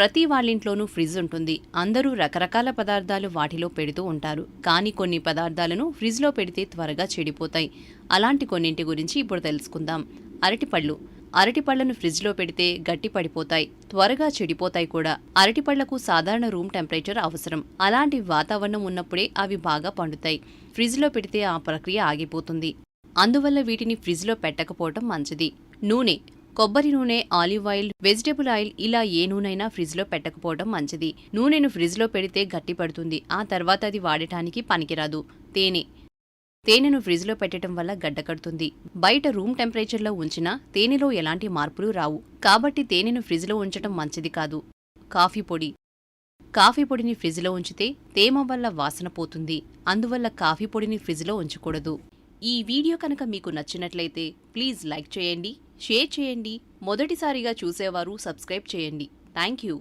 ప్రతి వాళ్ళింట్లోనూ ఫ్రిడ్జ్ ఉంటుంది. అందరూ రకరకాల పదార్థాలు వాటిలో పెడుతూ ఉంటారు. కానీ కొన్ని పదార్థాలను ఫ్రిడ్జ్లో పెడితే త్వరగా చెడిపోతాయి. అలాంటి కొన్నింటి గురించి ఇప్పుడు తెలుసుకుందాం. అరటిపళ్ళు. అరటిపళ్ళను ఫ్రిడ్జ్లో పెడితే గట్టి పడిపోతాయి. త్వరగా చెడిపోతాయి కూడా. అరటిపళ్ళకు సాధారణ రూమ్ టెంపరేచర్ అవసరం. అలాంటి వాతావరణం ఉన్నప్పుడే అవి బాగా పండుతాయి. ఫ్రిడ్జ్లో పెడితే ఆ ప్రక్రియ ఆగిపోతుంది. అందువల్ల వీటిని ఫ్రిడ్జ్లో పెట్టకపోవటం మంచిది. నూనె. కొబ్బరి నూనె ఆలివ్ ఆయిల్ వెజిటేబుల్ ఆయిల్ ఇలా ఏ నూనైనా ఫ్రిడ్జ్లో పెట్టకపోవడం మంచిది. నూనెను ఫ్రిడ్జ్లో పెడితే గట్టి పడుతుంది. ఆ తర్వాత అది వాడటానికి పనికిరాదు. తేనె. తేనెను ఫ్రిడ్జ్లో పెట్టడం వల్ల గడ్డకడుతుంది బయట రూమ్ టెంపరేచర్లో ఉంచినా తేనెలో ఎలాంటి మార్పులు రావు. కాబట్టి తేనెను ఫ్రిడ్జ్లో ఉంచడం మంచిది కాదు. కాఫీ పొడి. కాఫీ పొడిని ఫ్రిడ్జ్లో ఉంచితే తేమ వల్ల వాసన పోతుంది. అందువల్ల కాఫీ పొడిని ఫ్రిడ్జ్లో ఉంచకూడదు. ఈ వీడియో కనుక మీకు నచ్చినట్లయితే ప్లీజ్ లైక్ చేయండి. షేర్ చేయండి. మొదటిసారిగా చూసేవారు సబ్స్క్రైబ్ చేయండి. Thank you